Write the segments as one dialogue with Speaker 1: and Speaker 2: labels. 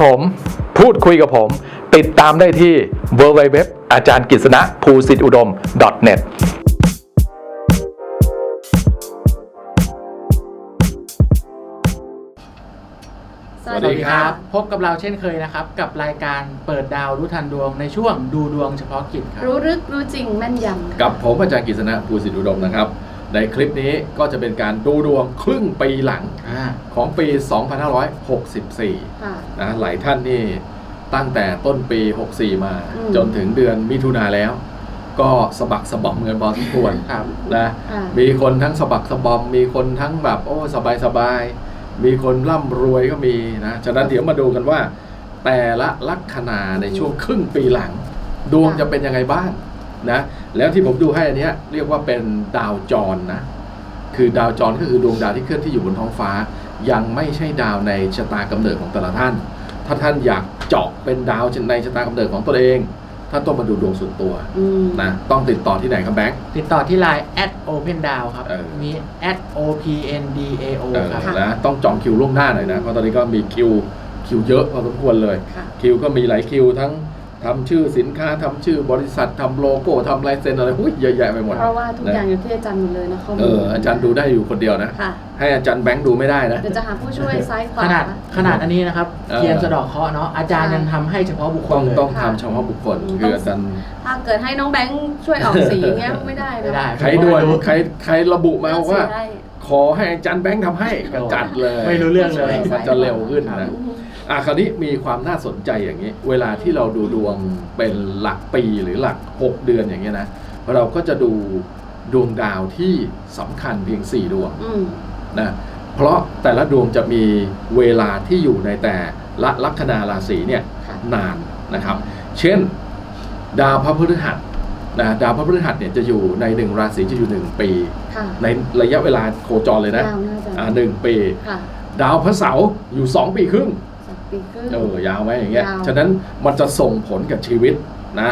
Speaker 1: รู้จักผม พูดคุยกับผม ติดตามได้ที่ www อาจารย์กฤษณะภูสิทธิอุดม .net
Speaker 2: สวัสดีครับ พบกับเราเช่นเคยนะครับ กับรายการเปิดดาวรู้ทันดวงในช่วงดูดวงเฉพาะกิจครับ
Speaker 3: รู้ลึกรู้จริงแม่นยำค่ะ
Speaker 4: กับผมอาจารย์กฤษณะภูสิทธิอุดมนะครับ ในคลิปนี้ก็จะเป็นการดูดวงครึ่งปีหลัง
Speaker 2: อ่า
Speaker 4: ของปี 2564
Speaker 3: ค่ะ
Speaker 4: นะหลายท่านนี่ตั้งแต่ต้นปี 64 มา
Speaker 3: อืม
Speaker 4: จนถึงเดือนมิถุนาแล้ว ก็สะบักสะบอมเงินพอสมควร
Speaker 2: ครับ
Speaker 4: นะ
Speaker 3: ค่ะ
Speaker 4: มีคนทั้งสะบักสะบอม มีคนทั้งแบบโอ้สบายสบายๆมีคนร่ำรวยก็มีนะฉะนั้นเดี๋ยวมาดูกันว่า แต่ละลัคนาในช่วงครึ่งปีหลัง ดวงจะเป็นยังไงบ้าง นะแล้วที่ผมดูให้อันเนี้ยเรียกว่าเป็นดาวจรนะคือดาวจรก็คือดวงดาวที่เคลื่อนที่อยู่บนท้องฟ้า ยังไม่ใช่ดาวในชะตากำเนิดของแต่ละท่าน ถ้าท่านอยากเจาะเป็นดาวในชะตากำเนิดของตัวเองท่านต้องมาดูดวงส่วนตัว
Speaker 3: อืม
Speaker 4: นะต้องติดต่อที่ไหนครับแบงค์
Speaker 2: ติดต่อที่ไลน์ at open down ครับ
Speaker 4: เออ
Speaker 2: มี at opndao
Speaker 4: เออ
Speaker 2: ครับ
Speaker 3: ค่ะ
Speaker 4: นะต้องจองคิวล่วงหน้าหน่อยนะเพราะตอนนี้ก็มีคิวคิวเยอะพอสมควรเลย
Speaker 3: ค่ะ
Speaker 4: คิวก็มีหลายคิวทั้ง ทำชื่อสินค้าทำชื่อบริษัททำโลโก้ทำลายเซ็นอะไรหุ้ยเยอะแยะไปหมด
Speaker 3: เพราะว่าทุกอย่างอยู่ที่อาจารย์หมดเลยนะข้อมูล
Speaker 4: เอออาจารย์ดูได้อยู่คนเดียวนะ
Speaker 3: ค่ะ
Speaker 4: ให้อาจารย์แบงค์ดูไม่ได้นะ
Speaker 3: เดี๋ยวจะหาผู้ช่วยซ้ายขวา
Speaker 2: ขนาดขนาดอันนี้นะครับ
Speaker 4: เออ
Speaker 2: เทียนสะเดอกเคราะห์เนาะอาจารย์
Speaker 3: ค่ะ
Speaker 2: ยังทำให้เฉพาะบุคค
Speaker 4: ต้
Speaker 2: ล
Speaker 4: อง
Speaker 2: เลย
Speaker 4: ต้อง
Speaker 3: ค่ะ
Speaker 4: ทำเฉพาะบุคคล
Speaker 3: อืม
Speaker 4: คืออาจารย์
Speaker 3: ถ้าเกิดให้น้องแบงค์ช่วยออกสีอย่างเงี้ยไม่ได้นะ
Speaker 2: ไม่ได้
Speaker 4: ใครด่วนใครใครระบุมาว่า
Speaker 3: ได้
Speaker 4: ขอให้อาจารย์แบงค์ทำให้ก็จัดเลย
Speaker 2: ไม่รู้เรื่องเลย
Speaker 4: มันจะเร็วขึ้น
Speaker 2: ครั
Speaker 4: นะ
Speaker 2: บ
Speaker 4: อะคราวนี้มีความน่าสนใจอย่างนี้ เวลาที่เราดูดวงเป็นหลักปีหรือหลัก 6 เดือนอย่างเงี้ยนะเราก็จะดูดวงดาวที่สำคัญเพียง 4 ดวง
Speaker 3: อืม
Speaker 4: นะเพราะแต่ละดวงจะมีเวลาที่อยู่ในแต่ละลัคนาราศีเนี่ย
Speaker 3: ค่ะ
Speaker 4: นานนะครับ เช่น ดาวพระพฤหัสนะดาวพระพฤหัสเนี่ยจะอยู่ในหนึ่งราศีจะอยู่หนึ่งปี
Speaker 3: ค่ะ
Speaker 4: ในระยะเวลาโคจรเลยนะ
Speaker 3: ยาวน่าจะ
Speaker 4: อ่าหนึ่งปี
Speaker 3: ค่ะ
Speaker 4: ดาวพระเสาร์อยู่สองปีครึ่ง
Speaker 3: สอง ปีครึ่ง
Speaker 4: เออยาวไหมอย่างเงี้ย
Speaker 3: ยาว
Speaker 4: ฉะนั้นมันจะส่งผลกับชีวิตนะ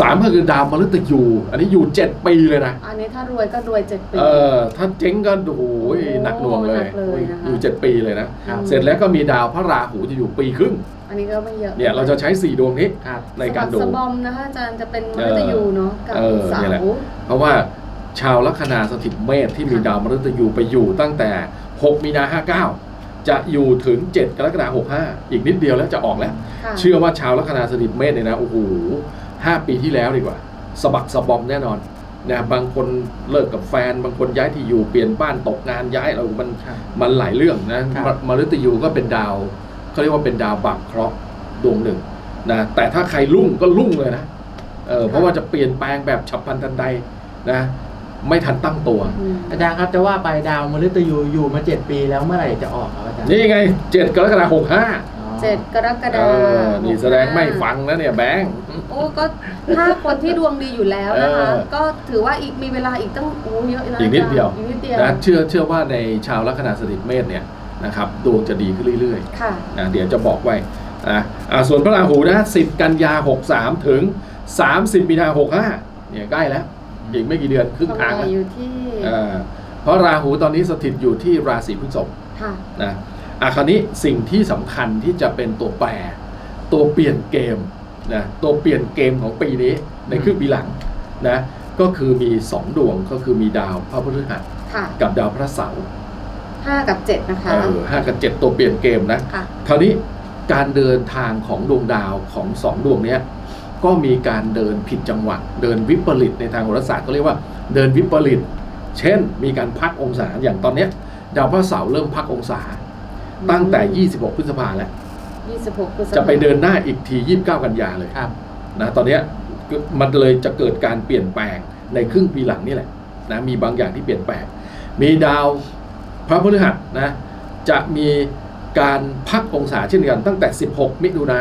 Speaker 4: สามก็คือดาวมฤตยู อันนี้อยู่เจ็ดปีเลยนะ
Speaker 3: อันนี้ถ้ารวยก็รวยเจ็ดปี
Speaker 4: เออถ้าเจ๊งก็โอ้โหหนักหน่วงเลย
Speaker 3: หนักเลยนะคะ
Speaker 4: อยู่เจ็ดปีเลยนะ
Speaker 2: ครับ
Speaker 4: เสร็จแล้วก็มีดาวพระราหูจะอยู่ปีครึ่ง
Speaker 3: อันนี้ก็ไม่เยอะ
Speaker 4: เนี่ยเราจะใช้สี่ดวงนี้
Speaker 2: ครับ
Speaker 4: ในการดู
Speaker 3: สะบัสะบอมนะคะอาจารย์จะเป็นม
Speaker 4: เอ
Speaker 3: ฤ
Speaker 4: อ
Speaker 3: ตยูเนาะกับ
Speaker 4: เออ
Speaker 3: เสา
Speaker 4: เนี่ยแหละ
Speaker 3: ร์
Speaker 4: เพราะว่าชาวลัคนาสถิตเมษที่มี
Speaker 3: ค่ะ
Speaker 4: ดาวมฤตยูไปอยู่ตั้งแต่ 6 มีนา59 จะอยู่ถึง 7 กรกฎาคม65 อีกนิดเดียวแล้วจะออกแล้ว
Speaker 3: ค่ะ
Speaker 4: เชื่อว่าชาวลัคนาสถิตเมษเนี่ยนะโอ้โหห้าปีที่แล้วดีกว่าสะบักสะบอมแน่นอนนะบางคนเลิกกับแฟน บางคนย้ายที่อยู่เปลี่ยนบ้านตกงานย้ายเรามัน
Speaker 2: ครับ
Speaker 4: มันหลายเรื่องนะครับมมฤตยูก็เป็นดาวเขาเรียกว่าเป็นดาวบักเคราะห์ดวงหนึ่งนะแต่ถ้าใครรุ่งก็รุ่งเลยนะเออเพราะว่าจะเปลี่ยนแปลงแบบฉับพลันทันใดนะ ไม่ทันตั้งตัว
Speaker 3: อืม
Speaker 2: อาจารย์ครับจะว่าไปดาวมฤตยูอยู่มาเจ็ดปีแล้วเมื่อไหร่จะออกครับอาจารย์
Speaker 4: นี่ไงเจ็ดกรกฎาคมหกห้า
Speaker 2: อ๋อ
Speaker 3: เจ็ดกรกฎา
Speaker 4: เอ
Speaker 3: ค
Speaker 4: อ
Speaker 3: ม
Speaker 4: นี่แสดงไม่ฟังนะเนี่ยแบงค์
Speaker 3: โอ้ก็ถ้าคนที่ดวงดีอยู่แล้วนะคะ
Speaker 4: เออ
Speaker 3: ก็ถือว่าอีกมีเวลาอีกตั้งโอ้เยอะนะ
Speaker 4: อีกนิดเดียว
Speaker 3: อีกนิดเดียว
Speaker 4: นะเชื่อเชื่อว่าในชาวลัคนาสถิตเมษเนี่ยนะครับดวงจะดีขึ้นเรื่อย
Speaker 3: ค่ะ
Speaker 4: ๆนะเดี๋ยวจะบอกไว้นะอ่าส่วนพระราหูนะ10 กันยา 63 ถึง 30 มีนา 65เนี่ยใกล้แล้ว อีกไม่กี่เดือนครึ่งทาง
Speaker 3: ทำง
Speaker 4: แล้ว
Speaker 3: อยู่ที่
Speaker 4: อ่าเพราะราหูตอนนี้สถิตอยู่ที่ราศีพฤษภ
Speaker 3: ค่ะ
Speaker 4: นะอะคราวนี้สิ่งที่สำคัญที่จะเป็นตัวแปร ตัวเปลี่ยนเกมนะตัวเปลี่ยนเกมของปีนี้ในครึ่งปีหลังนะก็คือมีสองดวงก็คือมีดาวพระพฤหัส
Speaker 3: ค่ะ
Speaker 4: กับดาวพระเสาร์
Speaker 3: ห้ากับเจ็ดนะคะ
Speaker 4: เออห้ากับเจ็ดตัวเปลี่ยนเกมนะ
Speaker 3: ค่ะ
Speaker 4: คราวนี้การเดินทางของดวงดาวของสองดวงเนี้ย ก็มีการเดินผิดจังหวะเดินวิปริตในทางโหราศาสตร์ก็เรียกว่าเดินวิปริต เช่น มีการพักองศาอย่างตอนเนี้ยดาวพระเสาร์เริ่มพักองศา ตั้งแต่ 26 พฤษภาแล้ว
Speaker 3: ยี่สิบหกพฤษภา
Speaker 4: จะไปเดินหน้าอีกที 29 กันยาเลย
Speaker 2: ครับ
Speaker 4: นะตอนเนี้ยก็มันเลยจะเกิดการเปลี่ยนแปลงในครึ่งปีหลังนี่แหละนะมีบางอย่างที่เปลี่ยนแปลง มีดาวพระพฤหัสนะจะมีการพักองศาเช่นกันตั้งแต่ 16 มิถุนา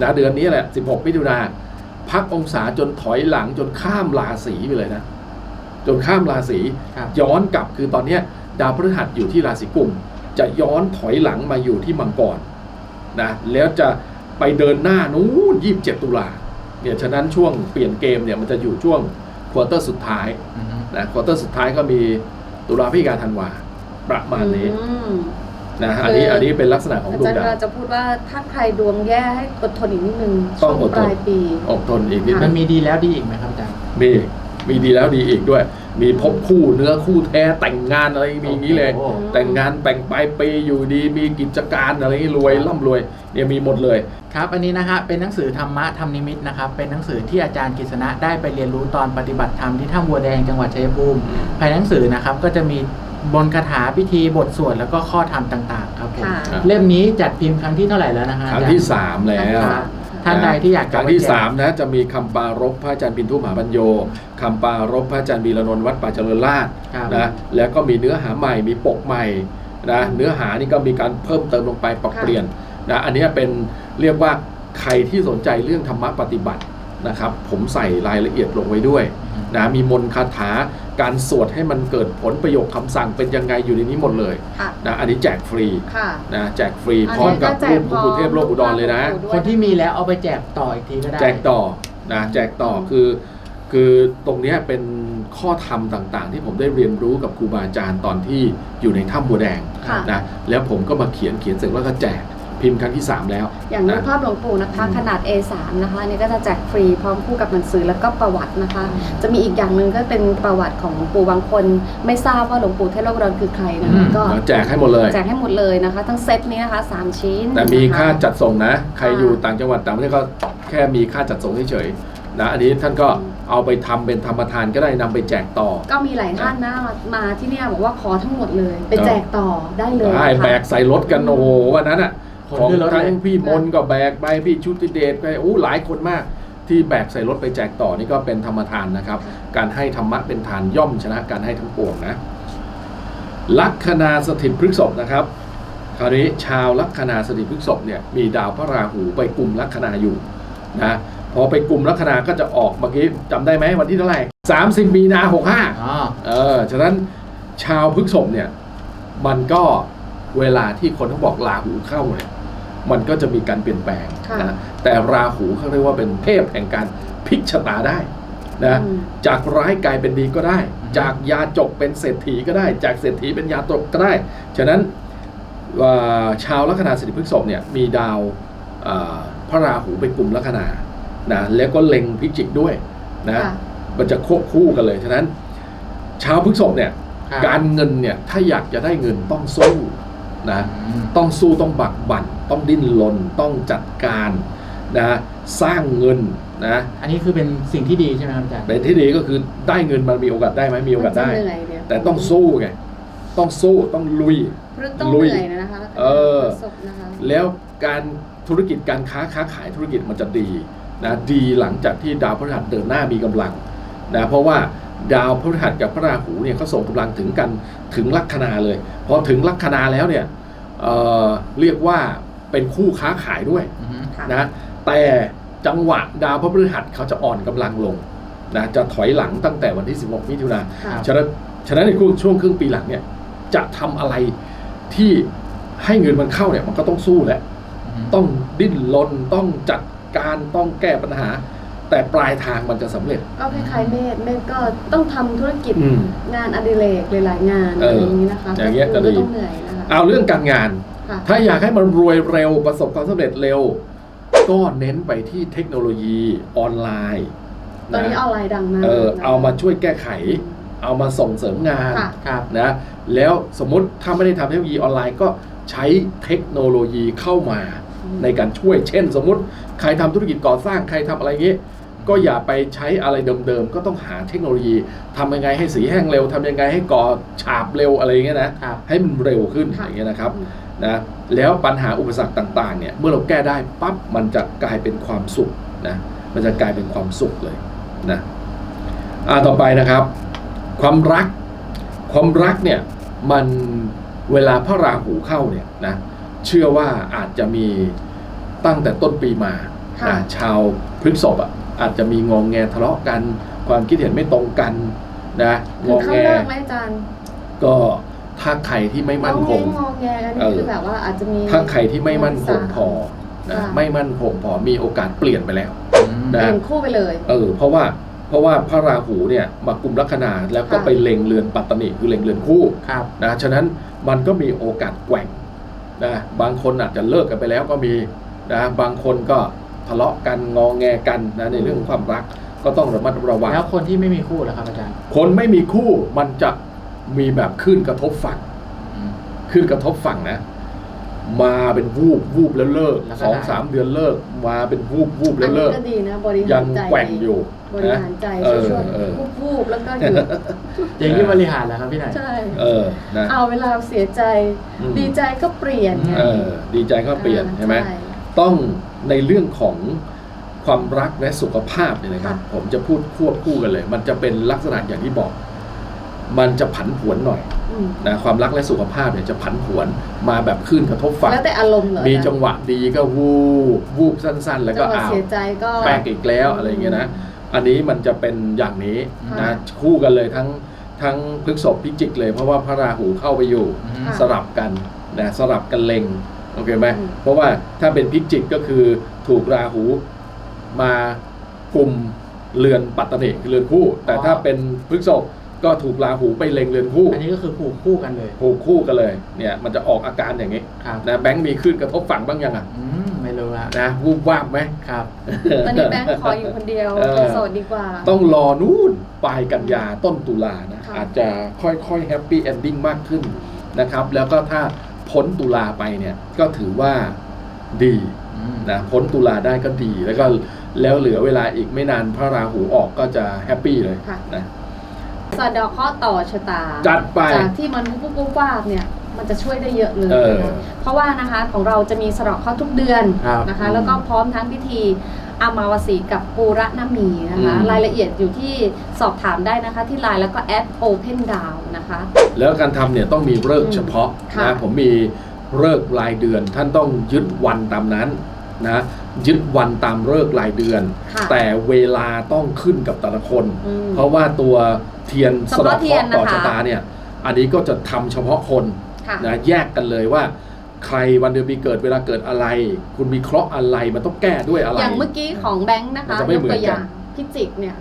Speaker 4: นะเดือนนี้แหละ 16 มิถุนา พักองศาจนถอยหลังจนข้ามราศีไปเลยนะ จนข้ามราศี
Speaker 2: ครับ
Speaker 4: ย้อนกลับคือตอนเนี้ยดาวพฤหัสอยู่ที่ราศีกุมจะย้อนถอยหลังมาอยู่ที่มังกรนะแล้วจะไปเดินหน้านู้น27ตุลาเนี่ยฉะนั้นช่วงเปลี่ยนเกมเนี่ยมันจะอยู่ช่วงควอเตอร์สุดท้าย
Speaker 2: อือฮึ
Speaker 4: นะควอเตอร์สุดท้ายก็มีตุลาพฤศจิกาธันวาประมาณนี้
Speaker 3: อืม
Speaker 4: นะอันนี้อันนี้เป็นลักษณะของ
Speaker 3: อา
Speaker 4: ดว
Speaker 3: จางรย์
Speaker 4: ดาว
Speaker 3: กำลังจะพูดว่าถ้าใครดวงแย่ให้อดทนอีกนิดนึง
Speaker 4: ต้
Speaker 3: ช่
Speaker 4: อ
Speaker 3: ว
Speaker 4: ง
Speaker 3: ง
Speaker 4: อดทน
Speaker 3: ปลายปี
Speaker 4: อดทนอีกนิด
Speaker 2: มั
Speaker 4: นึ
Speaker 2: น
Speaker 4: ง
Speaker 2: มีดีแล้วดีอีกไหมครับอาจารย์
Speaker 4: มีมีดีแล้วดีอีกด้วย มีพบคู่เนื้อคู่แท้แต่งงานอะไรมีอย่างนี้เลย
Speaker 2: โอ้โห
Speaker 4: แต่งงานแต่งปลายปีอยู่ดี มีกิจการอะไรอย่างนี้รวยร่ำรวยเนี่ยมีหมดเลย
Speaker 2: ครับอันนี้นะฮะเป็นหนังสือธรรมะธรรมนิมิตนะครับเป็นหนังสือที่อาจารย์กฤษณะได้ไปเรียนรู้ตอนปฏิบัติธรรมที่ถ้ำบัวแดงจังหวัดชัยภูมิภายในหนังสือนะครับก็จะมี บนคาถาพิธีบทสวดแล้วก็ข้อธรรมต่างๆ ครับผม
Speaker 3: ค่ะ
Speaker 4: ครับ
Speaker 2: เล่มนี้จัดพิมพ์ครั้งที่เท่าไหร่แล้วนะฮะ
Speaker 4: ครั้ง
Speaker 2: อาจารย์
Speaker 4: ที่สามแล้ว
Speaker 2: ครับท่านใดที่อยาก
Speaker 4: ค
Speaker 2: จะ
Speaker 4: รั้งที่
Speaker 2: ไปแจก
Speaker 4: สามนะจะมีคำปารบพระอาจารย์ปินทุมหาปัญโยคำปารบพระอาจารย์บีระนนท์วัดป่าเจริญราษฎร์
Speaker 2: ครับ
Speaker 4: นะแล้วก็มีเนื้อหาใหม่มีปกใหม่นะเนื้อหานี่ก็มีการเพิ่มเติมลงไปปรับ
Speaker 3: ค่ะ
Speaker 4: เปลี่ยนนะอันเนี้ยเป็นเรียกว่าใครที่สนใจเรื่องธรรมะปฏิบัตินะครับ ผมใส่รายละเอียดลงไว้ด้วย นะมีมนต์คาถาการสวดให้มันเกิดผลประโยคคำสั่งเป็นยังไงอยู่ในนี้หมดเลย
Speaker 3: ค่ะ
Speaker 4: นะอันนี้แจกฟรี
Speaker 3: ค่ะ
Speaker 4: นะแจกฟรี
Speaker 3: อัน
Speaker 4: พร้อม
Speaker 3: นี้
Speaker 4: กับ
Speaker 3: ก็แจ
Speaker 4: รู
Speaker 3: ก
Speaker 4: ปหลวงปู่เทพโลกอุดรเลยนะ
Speaker 3: พร้อมกับ
Speaker 2: คนที่มีแล้วเอาไปแจกต่ออีกทีก็ได้
Speaker 4: แจกต่อนะแจกต่อคือคือตรงเนี้ยเป็นข้อธรรมต่างๆ ที่ผมได้เรียนรู้กับครูบาอาจารย์ตอนที่อยู่ในถ้ำบัวแดง
Speaker 3: ค่ะ
Speaker 4: นะแล้วผมก็มาเขียนเขียนเสร็จแล้วก็แจก พิมพ์ครั้งที่ 3 แล้ว
Speaker 3: อย่างรูป
Speaker 4: นะ
Speaker 3: ภาพหลวงปู่นะคะ ขนาด A3 นะคะอันนี้ก็จะแจกฟรีพร้อมคู่กับหนังสือแล้วก็ประวัตินะคะ จะมีอีกอย่างหนึ่งก็เป็นประวัติของหลวงปู่บางคน ไม่ทราบว่าหลวงปู่เทพโลกอุดรคือใครนะ
Speaker 2: อื
Speaker 3: คะ
Speaker 2: ม
Speaker 3: ก็
Speaker 4: แล้วแจกให้หมดเลย
Speaker 3: แจกให้หมดเลยนะคะ ทั้งเซตนี้นะคะสามชิ้น
Speaker 4: แต่มี
Speaker 3: นะคะ
Speaker 4: ค่าจัดส่งนะ ใคร
Speaker 3: ค่ะ
Speaker 4: อยู่ต่างจังหวัดต่างประเทศก็แค่มีค่าจัดส่งเฉยๆนะอันนี้ท่านก็เอาไปทำเป็นธรรมทานก็ได้นำไปแจกต่อ
Speaker 3: ก็มีหลายท่านนะมามาที่เนี่ยบอกว่าขอทั้งหมดเลย ไปแจกต่อได้เลย
Speaker 4: ได้
Speaker 3: ค่ะ
Speaker 4: แบกใส่รถกันโอ้โหวันนั้นอะ
Speaker 2: คน
Speaker 4: ของ
Speaker 2: ขึ้นรถเลย
Speaker 4: ทั้งพี่มนต์ก็แบกไปพี่ชุติเดชไปอู้หลายคนมาก ที่แบกใส่รถไปแจกต่อนี่ก็เป็นธรรมทานนะครับ การให้ธรรมะเป็นทานย่อมชนะการให้ทั้งปวงนะลัคนาสถิตพฤกษภนะครับ คราวนี้ชาวลัคนาสถิตพฤกษภเนี่ยมีดาวพระราหูไปกลุ่มลัคนาอยู่นะพอไปกลุ่มลัคนาก็จะออกเมื่อกี้จำได้ไหมวันที่เท่าไหร่30 มีนา65
Speaker 2: อ๋อ
Speaker 4: เออฉะนั้นชาวพฤกษภเนี่ยมันก็เวลาที่คนเขาบอกราหูเข้าเนี่ย มันก็จะมีการเปลี่ยนแปลง
Speaker 3: ค่ะ
Speaker 4: นะแต่ราหูเขาเรียกว่าเป็นเทพแห่งการพลิกชะตาได้นะ
Speaker 3: อืม
Speaker 4: จากร้ายกลายเป็นดีก็ได้
Speaker 2: อืม
Speaker 4: จากยาจกเป็นเศรษฐีก็ได้ จากเศรษฐีเป็นยาจกก็ได้ ฉะนั้นว่าชาวลัคนาสถิตพฤกษภเนี่ยมีดาวอ่าพระราหูเป็นกลุ่มลัคนานะแล้วก็เล็งพิจิกด้วยนะ
Speaker 3: ค่ะ
Speaker 4: มันจะควบคู่กันเลย ฉะนั้น ชาวพฤกษภเนี่ย
Speaker 2: ครับ
Speaker 4: การเงินเนี่ยถ้าอยากจะได้เงินต้องสู้ นะ
Speaker 2: อืม
Speaker 4: ต้องสู้ต้องบักบั่นต้องดิ้นรนต้องจัดการนะสร้างเงินนะ
Speaker 2: อันนี้คือเป็นสิ่งที่ดีใช่ไหมครับอาจารย์
Speaker 4: เป็นที่ดีก็คือได้เงินมันมีโอกาสได้ไหมมีโอกาสได้
Speaker 3: มันจะเหนื่อยเนี่ย
Speaker 4: แต่ต้องสู้ไงต้องสู้ต้องลุย
Speaker 3: พฤกษ์ต้อง
Speaker 4: ลุ
Speaker 3: เห
Speaker 4: ย
Speaker 3: นื่อยนะคะ
Speaker 4: เออ
Speaker 3: พฤษภนะคะ
Speaker 4: แล้วการธุรกิจการค้าค้าขายธุรกิจมันจะดีนะดีหลังจากที่ดาวพฤหัสเดินหน้ามีกำลังนะเพราะว่า ดาวพฤหัสกับพระราหูเนี่ยเขาส่งกำลังถึงกันถึงลัคนาเลย พอถึงลัคนาแล้วเนี่ยเอ่อเรียกว่าเป็นคู่ค้าขายด้วย
Speaker 2: อือฮึ
Speaker 3: ค่ะ
Speaker 4: นะแต่จังหวะดาวพระพฤหัสเขาจะอ่อนกำลังลงนะจะถอยหลังตั้งแต่วันที่ 16 มิถุนา
Speaker 3: ค่ะ
Speaker 4: ฉะนั้นฉะนั้นในช่วงครึ่งปีหลังเนี่ยจะทำอะไรที่ให้เงินมันเข้าเนี่ยมันก็ต้องสู้แหละ
Speaker 2: อืม
Speaker 4: ต้องดิ้นรนต้องจัดการต้องแก้ปัญหา แต่ปลายทางมันจะสำเร็จ
Speaker 3: ก็คล้ายๆเมธเมธก็ต้องทำธุรกิจ
Speaker 4: อืม
Speaker 3: งานอดิเรกหลายๆงาน
Speaker 4: เอ
Speaker 3: อะ
Speaker 4: อ
Speaker 3: ไรอย่างนี้นะคะ
Speaker 4: อย่างเงี้ย
Speaker 3: ก็
Speaker 4: ก็ดี
Speaker 3: ต้องเหนื่อยนะคะ
Speaker 4: เอาเรื่องการงาน
Speaker 3: ค่ะ
Speaker 4: ถ้าอยากให้มันรวยเร็วประสบความสำเร็จเร็ว ก็เน้นไปที่เทคโนโลยีออนไลน์
Speaker 3: ตอนนี้ออนไลน์ดังมาก
Speaker 4: เออ
Speaker 3: นะคะ
Speaker 4: เอามาช่วยแก้ไข เอามาส่งเสริมงาน
Speaker 3: ค่ะ
Speaker 2: ครับ
Speaker 4: นะแล้วสมมติถ้าไม่ได้ทำเทคโนโลยีออนไลน์ก็ใช้เทคโนโลยีเข้ามา ในการช่วยเช่น สมมุติใครทำธุรกิจก่อสร้างใครทำอะไรเงี้ย ก็อย่าไปใช้อะไรเดิมๆ ก็ต้องหาเทคโนโลยีทำยังไงให้สีแห้งเร็วทำยังไงให้ก่อฉาบเร็วอะไรอย่างเงี้ยนะ ครับให้มันเร็วขึ้น
Speaker 3: ค่ะ
Speaker 4: อย่างเงี้ยนะครับ
Speaker 3: อืม
Speaker 4: นะแล้วปัญหาอุปสรรคต่างๆเนี่ยเมื่อเราแก้ได้ปั๊บมันจะกลายเป็นความสุขนะมันจะกลายเป็นความสุขเลยนะอ่าต่อไปนะครับ ความรัก ความรักเนี่ยมันเวลาพระราหูเข้าเนี่ยนะเชื่อว่าอาจจะมีตั้งแต่ต้นปีมา
Speaker 3: ค่ะ
Speaker 4: นะชาวพฤษภอะ อาจจะมีงองแงทะเลาะกัน ความคิดเห็นไม่ตรงกันนะง
Speaker 3: ถึง
Speaker 4: อง
Speaker 3: ขั้น
Speaker 4: แง
Speaker 3: เลิกไหมอาจารย์
Speaker 4: ก็ถ้าใครที่ไม่มั่นคง
Speaker 3: งอแงกัน
Speaker 4: เอ
Speaker 3: นี่
Speaker 4: อ
Speaker 3: คือแบบว่าอาจจะมี
Speaker 4: ถ้าใครที่ไม่มั่นคงพอนะ
Speaker 3: ค่ะ
Speaker 4: ไม่มั่นคงพอมีโอกาสเปลี่ยนไปแล้ว
Speaker 2: อืม
Speaker 4: นะ
Speaker 3: เปลี่ยนคู่ไปเลย
Speaker 4: เออเพราะว่าเพราะว่าพระราหูเนี่ยมากลุ่มลัคนาแล้วก็
Speaker 3: ค่ะ
Speaker 4: ไปเล็งเรือนปัตตนิคือเล็งเรือนคู่
Speaker 2: ครับ
Speaker 4: นะฉะนั้นมันก็มีโอกาสแกว่งนะบางคนอาจจะเลิกกันไปแล้วก็มีนะบางคนก็ ทะเลาะกันงองแงกันนะในเรื่องของความรักก็ต้องระมัดระวัง
Speaker 2: แล้วคนที่ไม่มีคู่ล่ะครับอาจารย์
Speaker 4: คนไม่มีคู่มันจะมีแบบขึ้นกระทบฝั่งขึ้นกระทบฝั่งนะ มาเป็นวูบวูบแล้วเลิก
Speaker 2: แล้วก็
Speaker 4: สอง
Speaker 2: ได้
Speaker 4: สามเดือนเลิก มาเป็นวูบวูบ
Speaker 3: อั
Speaker 4: แล้
Speaker 3: น
Speaker 4: ว
Speaker 3: นี้
Speaker 4: เลิก
Speaker 3: ก็ดีนะบริหา
Speaker 4: ยั
Speaker 3: รงใจ
Speaker 4: แกว่งอยู่
Speaker 3: บริ
Speaker 4: นะ
Speaker 3: หารใจ
Speaker 4: เออ
Speaker 3: ช่วย
Speaker 4: เออ
Speaker 3: ๆวูบๆแล้วก็หยุด
Speaker 2: อย่างที่บริหารแล้วครับพี่หน่อย
Speaker 3: ใช่
Speaker 4: เออนะ
Speaker 3: เอาเวลาเสียใจ
Speaker 4: อืม
Speaker 3: ดีใจก็เปลี่ยนไง
Speaker 4: เออดีใจก็เปลี่ยน
Speaker 3: อ่า
Speaker 4: ใช่ไหม
Speaker 3: ใช่
Speaker 4: ต้อง ในเรื่องของความรักและสุขภาพเนี่ยนะครับ
Speaker 3: ค่ะ
Speaker 4: ผมจะพูดควบคู่กันเลย มันจะเป็นลักษณะอย่างที่บอก มันจะผันผวนหน่อย
Speaker 3: อืม
Speaker 4: นะความรักและสุขภาพเนี่ยจะผันผวนมาแบบขึ้นกระทบฝั่ง
Speaker 3: แล้วแต่อารมณ์เหรอ
Speaker 4: มี
Speaker 3: อาจารย์
Speaker 4: จังหวะดีก็วูบวูบสั้น ๆ แล้วก็
Speaker 3: จังหวะ
Speaker 4: อ้าว
Speaker 3: เสียใจก็
Speaker 4: แปลกอีกแล้วอะไรอย่างเงี้ยนะอันนี้มันจะเป็นอย่างนี้นะ
Speaker 3: ค่ะ
Speaker 4: คู่กันเลยทั้งทั้งพฤกษบพิจิกเลย เพราะว่าพระราหูเข้าไปอยู่
Speaker 3: ค่ะ
Speaker 4: สลับกันนะสลับกันเล็ง โอเคไหม
Speaker 3: อืม
Speaker 4: เพราะว่าถ้าเป็นพิจิกก็คือถูกราหูมากลุ่มเรือนปัตตนิคือเรือนคู่ แต่ถ้าเป็นพฤกษบก็ถูกราหูไปเล็งเรือนคู่
Speaker 2: อันนี้ก็คือผูกคู่กันเลย
Speaker 4: ผูกคู่กันเลย เนี่ยมันจะออกอาการอย่างนี้
Speaker 2: ครับ
Speaker 4: นะแบงค์มีขึ้นกระทบฝั่งบ้างยังอะ
Speaker 2: อืมไม่รู้ละ
Speaker 4: นะวูบวาบไหม
Speaker 2: ครับ
Speaker 3: ตอนนี้แบงค์ขออยู่คนเดียว
Speaker 4: เออ
Speaker 3: เป็นโสดดีกว่า
Speaker 4: ต้องรอนู่นปลายกันยาต้นตุลานะ
Speaker 3: ค่ะ
Speaker 4: อาจจะค่อยๆแฮปปี้เอนดิ้งมากขึ้นนะครับ แล้วก็ถ้า พ้นตุลาไปเนี่ยก็ถือว่าดี
Speaker 2: อืม
Speaker 4: นะพ้นตุลาได้ก็ดี แล้วก็แล้วเหลือเวลาอีกไม่นานพระราหูออกก็จะแฮปปี้เลย
Speaker 3: ค่ะ
Speaker 4: นะ
Speaker 3: สะเดอกข้อต่อชะตา
Speaker 4: จัดไป
Speaker 3: จากที่มันปุ๊บปุ๊บวาบเนี่ยมันจะช่วยได้เยอะเลย
Speaker 4: เออ
Speaker 3: นะคะเพราะว่านะคะของเราจะมีสะเดอกข้อทุกเดือน
Speaker 2: ครับ
Speaker 3: นะคะ แล้วก็พร้อมทั้งพิธี อามาวสีกับปูระนามีนะคะ
Speaker 4: อืม
Speaker 3: รายละเอียดอยู่ที่สอบถามได้นะคะ ที่ไลน์แล้วก็แอด Open Down นะคะ
Speaker 4: แล้วการทำเนี่ยต้องมีเลิกษ์เฉพาะ
Speaker 3: ค่ะ
Speaker 4: นะผมมีเลิกษ์รายเดือน ท่านต้องยึดวันตามนั้นนะยึดวันตามเลิกษ์รายเดือน
Speaker 3: ค่ะ
Speaker 4: แต่เวลาต้องขึ้นกับแต่ละคน
Speaker 3: อืม
Speaker 4: เพราะว่าตัวเทียน
Speaker 3: เฉ
Speaker 4: สะ
Speaker 3: พาะ
Speaker 4: เดาะ
Speaker 3: เทียน
Speaker 4: เคราะห์ต่อ
Speaker 3: นะคะ
Speaker 4: ชะตาเนี่ยอันนี้ก็จะทำเฉพาะคน
Speaker 3: ค่ะ
Speaker 4: นะแยกกันเลยว่า ใครวันเดือนปีเกิดเวลาเกิดอะไร คุณมีเคราะห์อะไรมันต้องแก้ด้วยอะไร
Speaker 3: อย่างเมื่อกี้ของแบงค์นะคะ
Speaker 4: มันจะไม่
Speaker 3: ยก
Speaker 4: เหมือน
Speaker 3: ตัวอ
Speaker 4: กัน
Speaker 3: ย่างพิจิกเนี่ย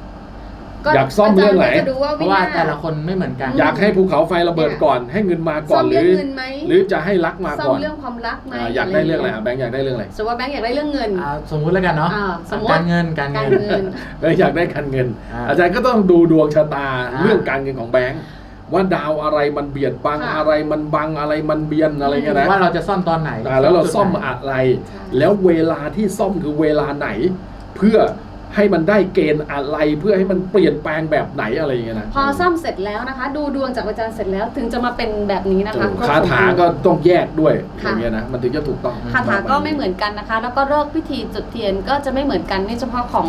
Speaker 4: อยากซ่อมเรื่องไหนา
Speaker 3: จาย์ก็จะดูว่า
Speaker 2: เพ
Speaker 3: วิ
Speaker 2: ราะว่า
Speaker 3: นาศ
Speaker 2: แต่ละคนไม่เหมือนกัน
Speaker 4: อยากให้ภูเขาไฟระเบิดก่อน ให้เงินมาก่
Speaker 3: ซ่
Speaker 4: อ
Speaker 3: อนม
Speaker 4: หรื
Speaker 3: เรื่อง
Speaker 4: อ
Speaker 3: เงินไหม
Speaker 4: หรือจะให้รักมา
Speaker 3: ซ่อ
Speaker 4: ก่
Speaker 3: ม
Speaker 4: อน
Speaker 3: เรื่องความรักไหม
Speaker 4: อ่าอยากได้เรื่องอะไรอะแบงค์อยากได้เรื่องอะไร
Speaker 3: สมมติว่าแบงค์อยากได้เรื่องเงิน
Speaker 2: อ่าสมมุติแล้วกันเนาะ
Speaker 3: อ่าสมมุติ
Speaker 2: การเงินการ
Speaker 3: การ
Speaker 2: เงิน
Speaker 3: เงิน
Speaker 4: เอออยากได้การเงิน
Speaker 2: อ่า
Speaker 4: อาจารย์ก็ต้องดูดวงชะตา
Speaker 2: อ่า
Speaker 4: เรื่องการเงินของแบงค์ ว่าดาวอะไรมันเบียดบัง
Speaker 3: ค่ะ
Speaker 4: อะไรมันบังอะไรมันเบียนอะไรเงี้ยนะ
Speaker 2: ว่าเราจะซ่อมตอนไหน
Speaker 4: อ่าแล้วเราซ่อม
Speaker 2: จุดไหน
Speaker 4: อะไร
Speaker 3: ใช่
Speaker 4: แล้วเวลาที่ซ่อมคือเวลาไหน เพื่อให้มันได้เกณฑ์อะไรเพื่อให้มันเปลี่ยนแปลงแบบไหนอะไรอย่างเงี้ยนะ
Speaker 3: พอซ่อมเสร็จแล้วนะคะ ดูดวงจากอาจารย์เสร็จแล้วถึงจะมาเป็นแบบนี้นะคะ
Speaker 4: คาถาก็ต้องแยกด้วยอ
Speaker 3: ค่ะ
Speaker 4: ย่างเงี้ยนะมันถึงจะถูกต้อง
Speaker 3: คาถาก็ไม่เหมือนกันนะคะ แล้วก็เลิกพิธีจุดเทียนก็จะไม่เหมือนกันนี่เฉพาะของ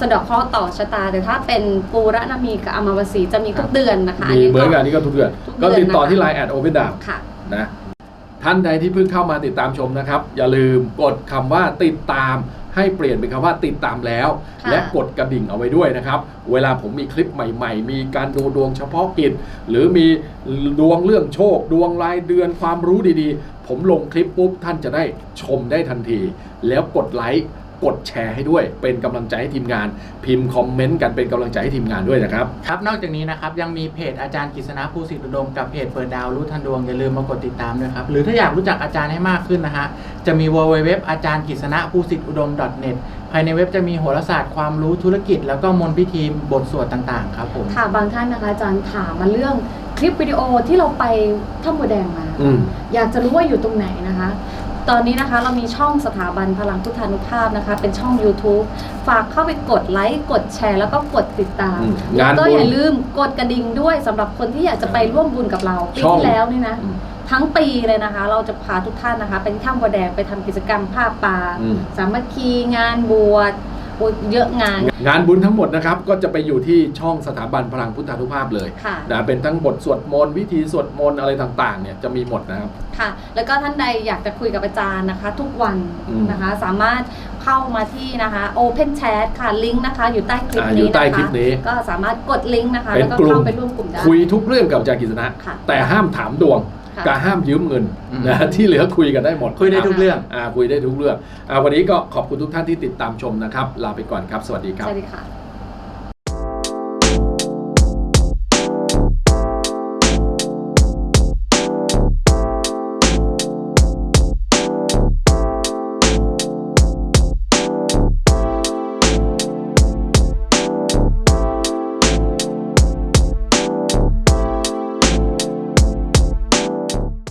Speaker 3: สะเดอกเคราะห์ต่อชะตา แต่ถ้าเป็นปูระนามีกับอมาวสีจะมีทุกเดือนนะคะ
Speaker 4: มีเหมือนกันอันนี่ก็ทุกเดือน
Speaker 3: ทุกเดือน
Speaker 4: ก็ติดต่อ
Speaker 3: นะคะ
Speaker 4: ที่ Line แอดโอเ n นดาว
Speaker 3: ค่ะ
Speaker 4: นะท่านใดที่เพิ่งเข้ามาติดตามชมนะครับ อย่าลืมกดคำว่าติดตามให้เปลี่ยนเป็นคำว่าติดตามแล้ว
Speaker 3: ค่ะ
Speaker 4: และกดกระดิ่งเอาไว้ด้วยนะครับ เวลาผมมีคลิปใหม่ๆ มีการดูดวงเฉพาะกิจ หรือมีดวงเรื่องโชค ดวงรายเดือนความรู้ดีๆ ผมลงคลิปปุ๊บท่านจะได้ชมได้ทันที แล้วกดไลค์ กดแชร์ให้ด้วย เป็นกำลังใจให้ทีมงาน พิมพ์คอมเมนต์กันเป็นกำลังใจให้ทีมงานด้วยนะครับ
Speaker 2: ครับนอกจากนี้นะครับยังมีเพจอาจารย์กฤษณะภูสิทธิอุดมกับเพจเปิดดาวรู้ทันดวงอย่าลืมมากดติดตามด้วยครับหรือถ้าอยากรู้จักอาจารย์ให้มากขึ้นนะฮะจะมี www อาจารย์กฤษณะภูสิทธิอุดม .net ภายในเว็บจะมีโหราศาสตร์ความรู้ธุรกิจ แล้วก็มนต์พิธีบทสวดต่างๆครับผม
Speaker 3: ค่ะบางท่านนะคะอาจารย์ถามมาเรื่องคลิปวิดีโอที่เราไปถ้ำบัวแดงมา
Speaker 4: อืม
Speaker 3: อยากจะรู้ว่าอยู่ตรงไหนนะคะ ตอนนี้นะคะเรามีช่องสถาบันพลังพุทธานุภาพนะคะ เป็นช่อง YouTube ฝากเข้าไปกดไลค์กดแชร์แล้วก็กดติดตาม
Speaker 4: อืม
Speaker 3: แล้ว
Speaker 4: งาน
Speaker 3: ก็
Speaker 4: บุญ
Speaker 3: อย่าลืมกดกระดิ่งด้วยสำหรับคนที่อยากจะไปร่วมบุญกับเราปี
Speaker 4: ช่อง
Speaker 3: ที่แล้วนี่นะ ทั้งปีเลยนะคะ เราจะพาทุกท่านนะคะ ไปที่ถ้ำบัวแดงไปทำกิจกรรมผ้าป่า
Speaker 4: อืม
Speaker 3: สามัคคีงานบวชโอ้ย เยอะงาน
Speaker 4: งานบุญทั้งหมดนะครับก็จะไปอยู่ที่ช่องสถาบันพลังพุทธานุภาพเลย
Speaker 3: ค่ะ
Speaker 4: นะเป็นทั้งบทสวดมนต์วิธีสวดมนต์อะไรต่างๆเนี่ยจะมีหมดนะครับ
Speaker 3: ค่ะ แล้วก็ท่านใดอยากจะคุยกับอาจารย์นะคะ ทุกวัน
Speaker 4: อืม
Speaker 3: นะคะ สามารถเข้ามาที่นะคะ Open Chat ค่ะลิงก์นะคะ อยู่ใต้คลิป
Speaker 4: อ่า
Speaker 3: นี้
Speaker 4: อยู่ใต้
Speaker 3: นะคะ
Speaker 4: คลิปนี้
Speaker 3: ก็สามารถกดลิงก์นะคะ
Speaker 4: เป็น
Speaker 3: แล้วก็
Speaker 4: กลุ่ม
Speaker 3: เข้าไปร่วมกลุ่มได้
Speaker 4: คุยทุกเรื่องกับอาจารย์กฤษณะ
Speaker 3: ค่ะ
Speaker 4: แต่ห้ามถามดวง
Speaker 3: ค่ะ
Speaker 4: กับห้ามยืมเงิน
Speaker 2: อืม
Speaker 4: นะที่เหลือคุยกันได้หมด
Speaker 2: คุยได้ทุกเรื่อง
Speaker 4: อ่าคุยได้ทุกเรื่องอ่าวันนี้ก็ขอบคุณทุกท่านที่ติดตามชมนะครับ ลาไปก่อนครับ สวัสดีค
Speaker 3: ส
Speaker 4: รับ
Speaker 3: วัสดีค่ะ